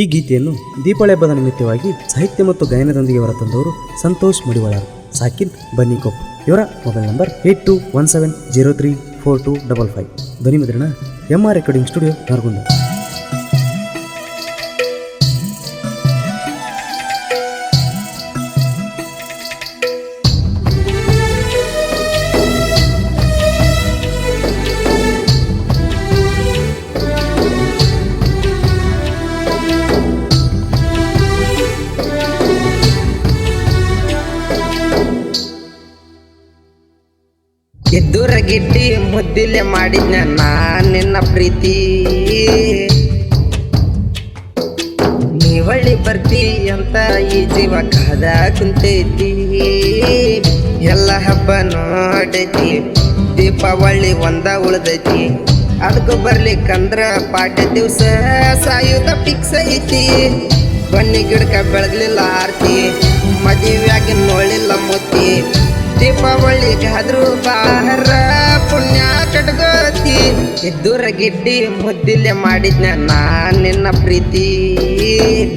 ಈ ಗೀತೆಯನ್ನು ದೀಪಾವಳಿ ಹಬ್ಬದ ನಿಮಿತ್ತವಾಗಿ ಸಾಹಿತ್ಯ ಮತ್ತು ಗಾಯನದೊಂದಿಗೆ ಹೊರತಂದವರು ಸಂತೋಷ್ ಮಡಿವಾಳ ಸಾಕಿನ್ ಬನ್ನಿಕೊಪ್ ಇವರ mobile number eight two one seven zero three four two double five. ಧ್ವನಿ ಮುದ್ರಣ M R recording studio Naragund. ಇದ್ದೂರ ಗಿಟ್ಟಿ ಮುದ್ದಿಲೆ ಮಾಡಿದ್ನ ನಿನ್ನ ಪ್ರೀತಿ. ನೀವಳ್ಳಿ ಬರ್ತಿ ಅಂತ ಈ ಜೀವ ಕಾದ ಕುಂತೈತಿ. ಎಲ್ಲ ಹಬ್ಬ ನೋಡೈತಿ, ದೀಪಾವಳಿ ಒಂದ ಉಳ್ದೈತಿ. ಅದಕ್ಕೂ ಬರ್ಲಿಕ್ಕಂದ್ರ ಪಾಠ ದಿವಸ ಸಾಯುಧ ಫಿಕ್ಸ್ ಐತಿ. ಬನ್ನಿ ಗಿಡಕ ಬೆಳಗ್ಲಿಲ್ಲ ಆರ್ತಿ, ಮದುವೆಯಾಗಿ ನೋಡ್ಲಿಲ್ಲ ಮುತ್ತಿ. ದೀಪಾವಳಿಗಾದ್ರೂ ಬಾರ ಪುಣ್ಯ ಕಟ್ಕೋತಿ ಇದ್ದೂರ ಗಿಡ್ಡಿ ಮುದ್ದಿಲೆ ಮಾಡಿದ್ನ ನಾ ನಿನ್ನ ಪ್ರೀತಿ.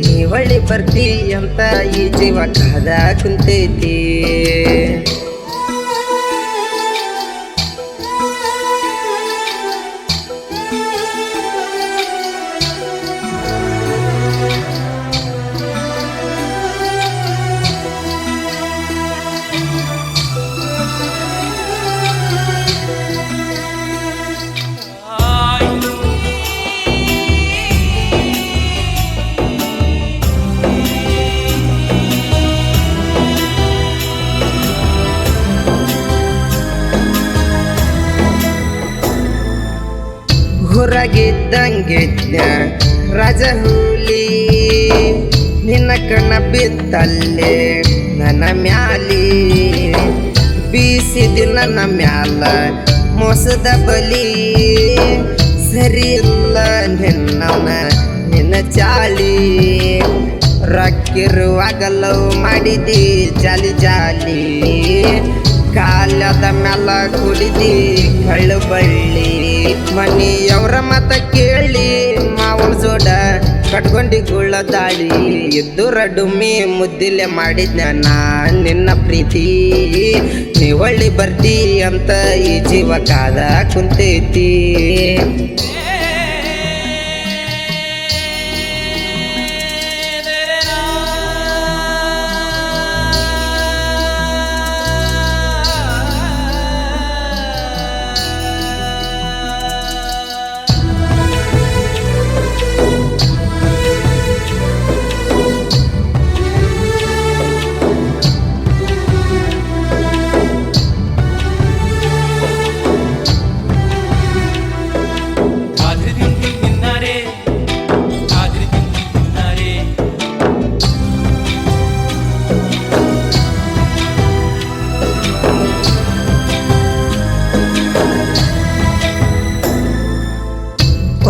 ನೀವಳ್ಳಿ ಬರ್ತಿ ಅಂತ ಈ ಜೀವ ಕಾದ ಕುಂತೈತಿ. ಹೊರಗಿದ್ದಂಗಿದ್ನ ರಜ ಹುಲಿ ನಿನ್ನ ಕಣ್ಣ ಬಿತ್ತಲ್ಲೇ ನನ್ನ ಮ್ಯಾಲಿ. ಬೀಸಿದ ನನ್ನ ಮ್ಯಾಲ ಮೋಸದ ಬಲಿ. ಸರಿ ಇಲ್ಲ ನಿನ್ನವನ ನಿನ್ನ ಚಾಳಿ ರಕ್ಕಿರುವಾಗ ಲವ್ ಮಾಡಿದಿ ಜಾಲಿ ಜಾಲಿ. ಕಾಲದ ಮ್ಯಾಲ ಕುಡಿದಿ ಕಳ್ಳು ಬಳ್ಳಿ. ಮನೆಯವರ ಮತ ಕೇಳಿ, ಮಾವನ ಜೋಡ ಕಟ್ಕೊಂಡಿ ಗುಳ್ಳ ದಾಳಿ. ಇದ್ದುರ ಡುಮ್ಮಿ ಮುದ್ದಿಲೆ ಮಾಡಿದ್ನ ನಾ, ನಿನ್ನ ಪ್ರೀತಿ. ನೀವಳ್ಳಿ ಬರ್ತಿ ಅಂತ ಈ ಜೀವ ಕಾದ ಕುಂತೈತಿ.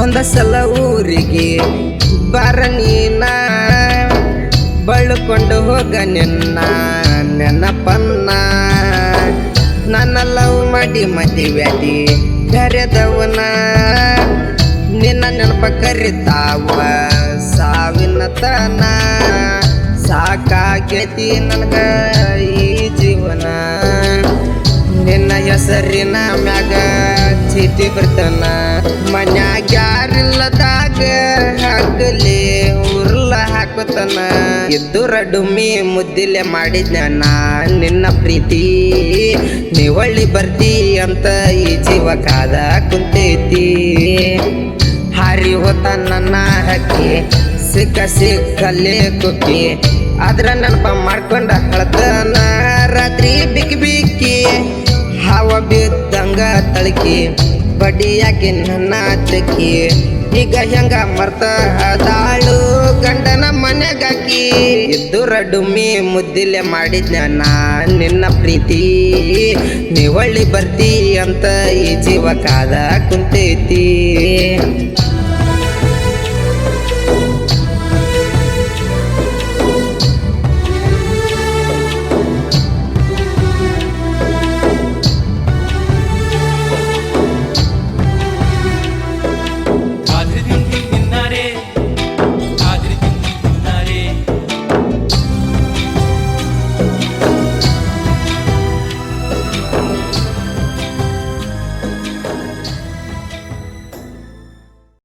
ಒಂದ ಸಲ ಊರಿಗೆ ಬರ ನೀನ. ಬಳ್ಕೊಂಡು ಹೋಗ ನಿನ್ನ ನೆನಪನ್ನ. ನನ್ನ ಲವ್ ಮಾಡಿ ಮದುವ್ಯಾದಿ ಕರೆದವನ. ನಿನ್ನ ನೆನಪ ಕರಿತಾವ ಸಾವಿನ ತನ ಸಾಕಾಗ್ಯತಿ ನನಗ ಈ ಜೀವನ. ನಿನ್ನ ಹೆಸರಿನ ಮ್ಯಾಗ ಚೀಟಿ ಬರ್ತಾನ. ಹಾಕುತ್ತಾನ ಇದ್ದುರ ಡುಮ್ಮಿ ಮುದ್ದಿಲೆ ಮಾಡಿದ್ನ ನಾ ನಿನ್ನ ಪ್ರೀತಿ ನೀವಳ್ಳಿ ಬರ್ತಿ ಅಂತ ಈ ಜೀವ ಕಾದ ಕುಂತೈತಿ. ಹಾರಿ ಹೋತ ನನ್ನ ಹಕ್ಕಿ, ಸಿಕ್ಕ ಸಿಕ್ಕಲ್ಲೇ ಕುಕ್ಕಿ ಅದ್ರ ನೆನಪ ಮಾಡ್ಕೊಂಡ ಹಳತನ ರಾತ್ರಿ ಬಿಕ್ಕಿ ಬಿಕ್ಕಿ. ಹಾವ ಬಿದ್ದಂಗ ತಳಕಿ, ಬಡಿಯಾಕಿ ನನ್ನ ಚಕ್ಕಿ. ಈಗ ಹೆಂಗ ಮರ್ತಾಳು ಗಂಡನ ಮನೆಗಾಕಿ. ಇದ್ದುರ ಡುಮ್ಮಿ ಮುದ್ದಿಲೆ ಮಾಡಿದ್ನ ನಿನ್ನ ಪ್ರೀತಿ. ನೀವಳ್ಳಿ ಬರ್ತಿ ಅಂತ ಈ ಜೀವ ಕಾದ ಕುಂತೈತಿ.